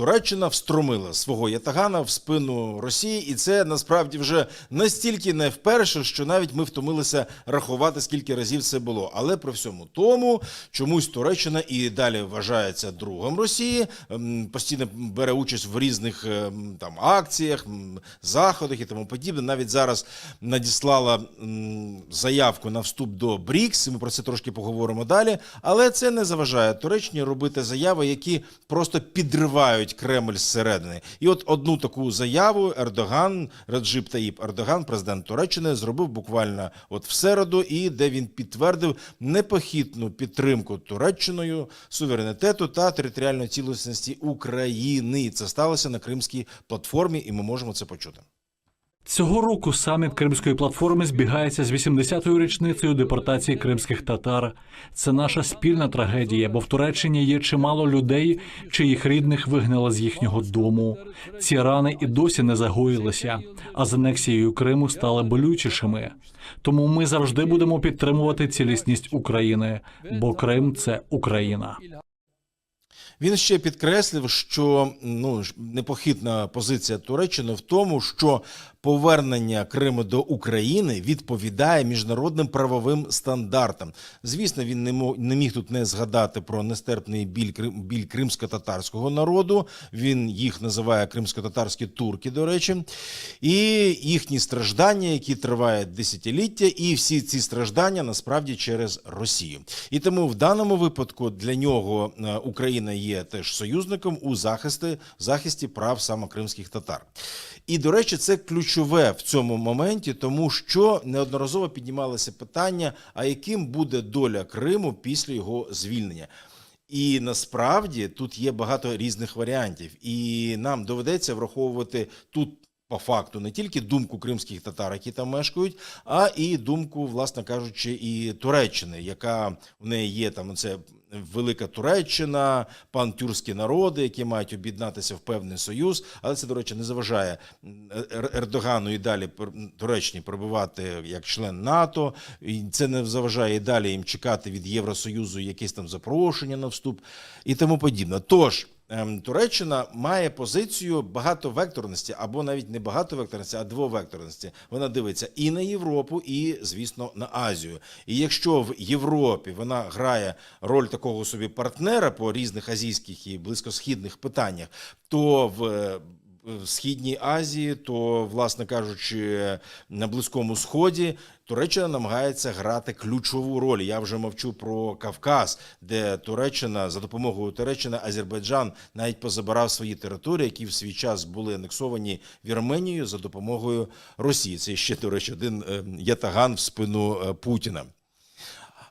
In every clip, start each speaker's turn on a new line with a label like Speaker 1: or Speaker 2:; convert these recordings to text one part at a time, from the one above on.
Speaker 1: Туреччина встромила свого ятагана в спину Росії, і це насправді вже настільки не вперше, що навіть ми втомилися рахувати, скільки разів це було. Але при всьому тому чомусь Туреччина і далі вважається другом Росії, ем, постійно бере участь в різних ем, там акціях, заходах і тому подібне. Навіть зараз надіслала заявку на вступ до БРІКС. Ми про це трошки поговоримо далі. Але це не заважає Туреччині робити заяви, які просто підривають Кремль зсередини. І от одну таку заяву Ердоган, Раджип Таїп Ердоган, президент Туреччини, зробив буквально от в середу, і де він підтвердив непохитну підтримку Туреччиною суверенітету та територіальної цілісності України. Це сталося на кримській платформі, і ми можемо це почути.
Speaker 2: Цього року саміт Кримської платформи збігається з 80-ю річницею депортації кримських татар. Це наша спільна трагедія, бо в Туреччині є чимало людей, чиїх рідних вигнали з їхнього дому. Ці рани і досі не загоїлися, а з анексією Криму стали болючішими. Тому ми завжди будемо підтримувати цілісність України, бо Крим це Україна.
Speaker 1: Він ще підкреслив, що ну непохитна позиція Туреччини в тому, що повернення Криму до України відповідає міжнародним правовим стандартам. Звісно, він не мог не міг тут не згадати про нестерпний біль біль кримсько-татарського народу. Він їх називає кримсько-татарські турки, до речі, і їхні страждання, які тривають десятиліття, і всі ці страждання насправді через Росію. І тому в даному випадку для нього е, Україна є теж союзником у захисті, захисті прав саме кримських татар. І, до речі, це ключове в цьому моменті, тому що неодноразово піднімалося питання, а яким буде доля Криму після його звільнення. І насправді тут є багато різних варіантів, і нам доведеться враховувати тут. По факту не тільки думку кримських татар, які там мешкають, а і думку, власне кажучи, і Туреччини, яка в неї є там це велика Туреччина, пантюрські народи, які мають об'єднатися в певний союз. Але це, до речі, не заважає Ердогану і далі Туреччині перебувати як член НАТО. І це не заважає і далі їм чекати від Євросоюзу якесь там запрошення на вступ і тому подібне. Тож. Ем, Туреччина має позицію багатовекторності, або навіть не багатовекторності, а двовекторності. Вона дивиться і на Європу, і, звісно, на Азію. І якщо в Європі вона грає роль такого собі партнера по різних азійських і близькосхідних питаннях, то в е, в Східній Азії, то, власне кажучи, на Близькому Сході Туреччина намагається грати ключову роль. Я вже мовчу про Кавказ, де Туреччина за допомогою Туреччини Азербайджан навіть позабирав свої території, які в свій час були анексовані Вірменією за допомогою Росії. Це ще, до речі, один е, ятаган в спину е, Путіна.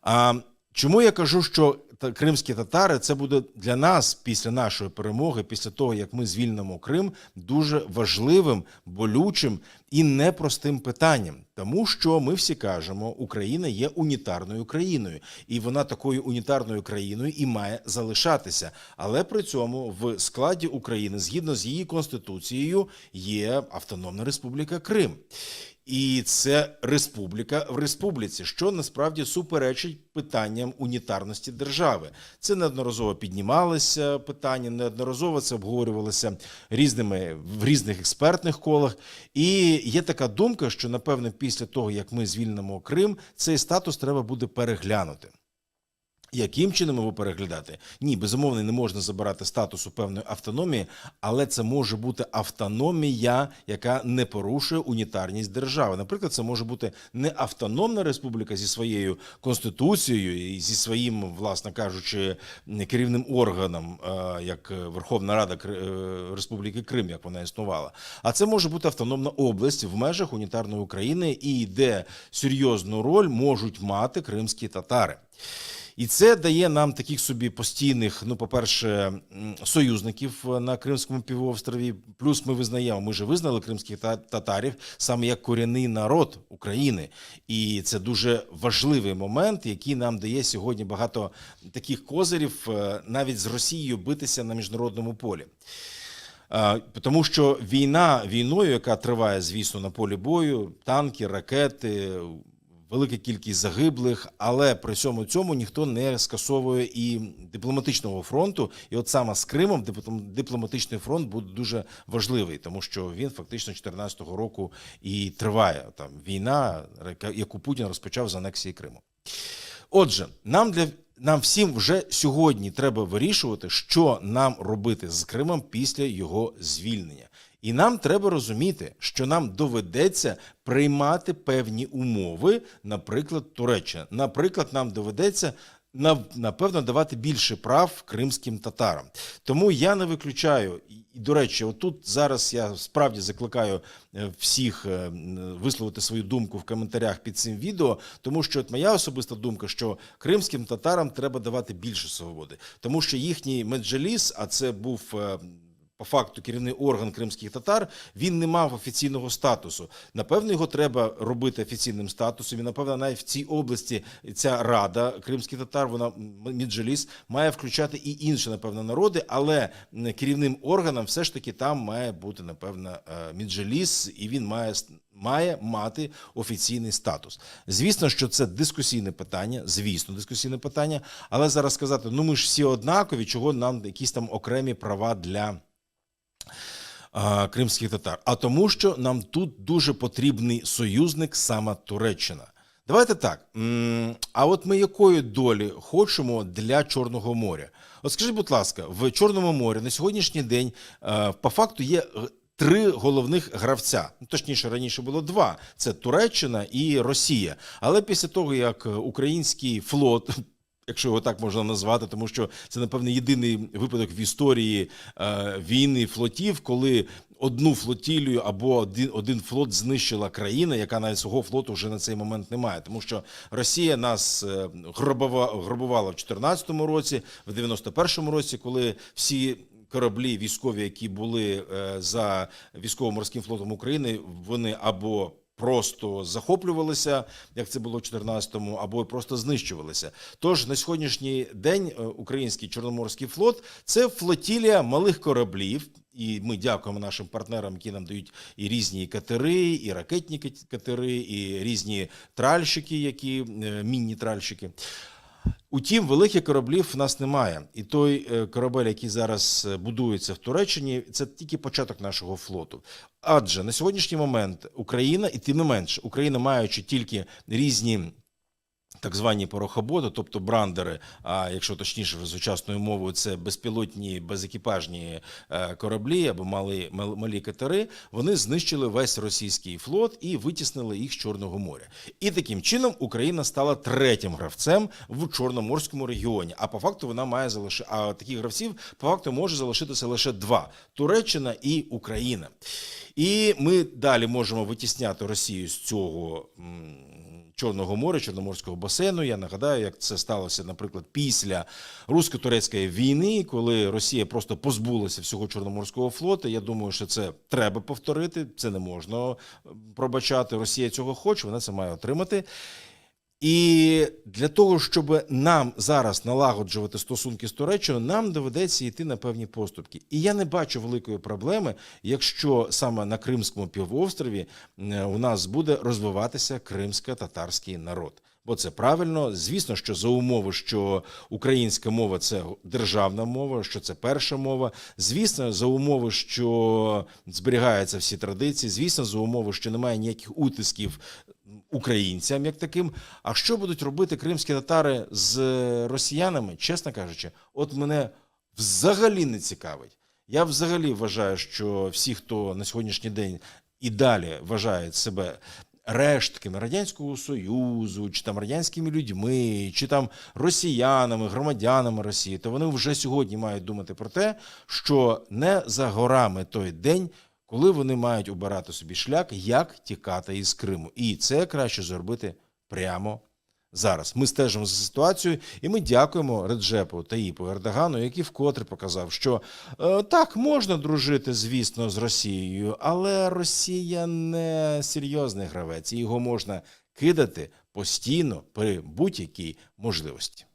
Speaker 1: А чому я кажу, що кримські татари це буде для нас після нашої перемоги, після того як ми звільнимо Крим, дуже важливим, болючим і непростим питанням, тому що ми всі кажемо, Україна є унітарною країною, і вона такою унітарною країною і має залишатися. Але при цьому в складі України, згідно з її конституцією, є Автономна Республіка Крим. І це республіка в республіці, що насправді суперечить питанням унітарності держави. Це неодноразово піднімалося питання, неодноразово це обговорювалося різними в різних експертних колах. І є така думка, що напевне після того, як ми звільнимо Крим, цей статус треба буде переглянути. Яким чином його переглядати? Ні, безумовно, не можна забирати статусу певної автономії, але це може бути автономія, яка не порушує унітарність держави. Наприклад, це може бути не автономна республіка зі своєю конституцією і зі своїм, власне кажучи, керівним органом, е, як Верховна Рада е, Республіки Крим, як вона існувала. А це може бути автономна область в межах унітарної України, і де серйозну роль можуть мати кримські татари. І це дає нам таких собі постійних, ну, по-перше, союзників е, на Кримському півострові. Плюс ми визнаємо, ми вже визнали кримських та- татарів саме як корінний народ України. І це дуже важливий момент, який нам дає сьогодні багато таких козирів е, навіть з Росією битися на міжнародному полі. Тому що війна війною, яка триває, звісно, на полі бою, танки, ракети, велика кількість загиблих, але при всьому цьому ніхто не скасовує і дипломатичного фронту. І от саме з Кримом дипломатичний фронт буде дуже важливий, тому що він фактично 2014 року і триває там війна, яку Путін розпочав з анексії Криму. Отже, нам для нам всім вже сьогодні треба вирішувати, що нам робити з Кримом після його звільнення. І нам треба розуміти, що нам доведеться приймати певні умови, наприклад, Туреччина. Наприклад, нам доведеться на- напевно давати більше прав кримським татарам. Тому я не виключаю. І, до речі, отут зараз я справді закликаю е, всіх е, висловити свою думку в коментарях під цим відео, тому що от моя особиста думка, що кримським татарам треба давати більше свободи, тому що їхній меджеліс, а це був. По факту керівний орган кримських татар він не мав офіційного статусу. Напевно, його треба робити офіційним статусом. І напевно, навіть в цій області ця рада кримських татар, вона Міджеліс, має включати і інші, напевно, народи, але керівним органом все ж таки там має бути напевно е, Міджеліс, і він має має мати офіційний статус. Звісно, що це дискусійне питання, звісно, дискусійне питання. Але зараз сказати, ну ми ж всі однакові, чого нам якісь там окремі права для кримських татар, а тому, що нам тут дуже потрібний союзник саме Туреччина. Давайте так. А от ми якої долі хочемо для Чорного моря? От скажіть, будь ласка, в Чорному морі на сьогоднішній день е, по факту є е, три головних гравця. Ну, точніше, раніше було два: це Туреччина і Росія. Але після того, як український флот якщо його так можна назвати, тому що це, напевне, єдиний випадок в історії е, війни флотів, коли одну флотілію або один, один флот знищила країна, яка навіть свого флоту вже на цей момент не має. Тому що Росія нас е, грабувала в 2014 році, в 91-му році, коли всі. Кораблі військові, які були е, за військово-морським флотом України, вони або просто захоплювалися, як це було в 14-му, або просто знищувалися. Тож на сьогоднішній день е, український чорноморський флот це флотілія малих кораблів. І ми дякуємо нашим партнерам, які нам дають і різні катери, і ракетні катери, і різні тральщики, які е, мінні тральщики. Утім, великих кораблів в нас немає. І той е, корабель, який зараз е, будується в Туреччині, це тільки початок нашого флоту. Адже на сьогоднішній момент Україна, і тим не менш, Україна, маючи тільки різні. Так звані порохоботи, тобто брандери, а якщо точніше сучасною мовою, це безпілотні безекіпажні е, кораблі або малі, малі катери, вони знищили весь російський флот і витіснили їх з Чорного моря. І таким чином Україна стала третім гравцем в Чорноморському регіоні. А по факту вона має залиши... а таких гравців по факту може залишитися лише два: Туреччина і Україна. І ми далі можемо витісняти Росію з цього. Чорного моря, Чорноморського басейну. Я нагадаю, як це сталося, наприклад, після русько-турецької війни, коли Росія просто позбулася всього Чорноморського флоту. Я думаю, що це треба повторити. Це не можна е, пробачати. Росія цього хоче, вона це має отримати. І для того, щоб нам зараз налагоджувати стосунки з Туреччиною, нам доведеться йти на певні поступки. І я не бачу великої проблеми, якщо саме на Кримському півострові е, у нас буде розвиватися кримсько-татарський народ. Бо це правильно, звісно, що за умови, що українська мова це державна мова, що це перша мова. Звісно, за умови, що зберігаються всі традиції. Звісно, за умови, що немає ніяких утисків українцям, як таким. А що будуть робити кримські татари з росіянами, чесно кажучи, от мене взагалі не цікавить. Я взагалі вважаю, що всі, хто на сьогоднішній день і далі вважають себе рештками радянського союзу, чи там радянськими людьми, чи там росіянами, громадянами Росії, то вони вже сьогодні мають думати про те, що не за горами той день. Коли вони мають обирати собі шлях, як тікати із Криму, і це краще зробити прямо зараз. Ми стежимо за ситуацією, і ми дякуємо Реджепу Таїпу Ердогану, який вкотре показав, що е, так можна дружити, звісно, з Росією, але Росія не серйозний гравець, і його можна кидати постійно при будь-якій можливості.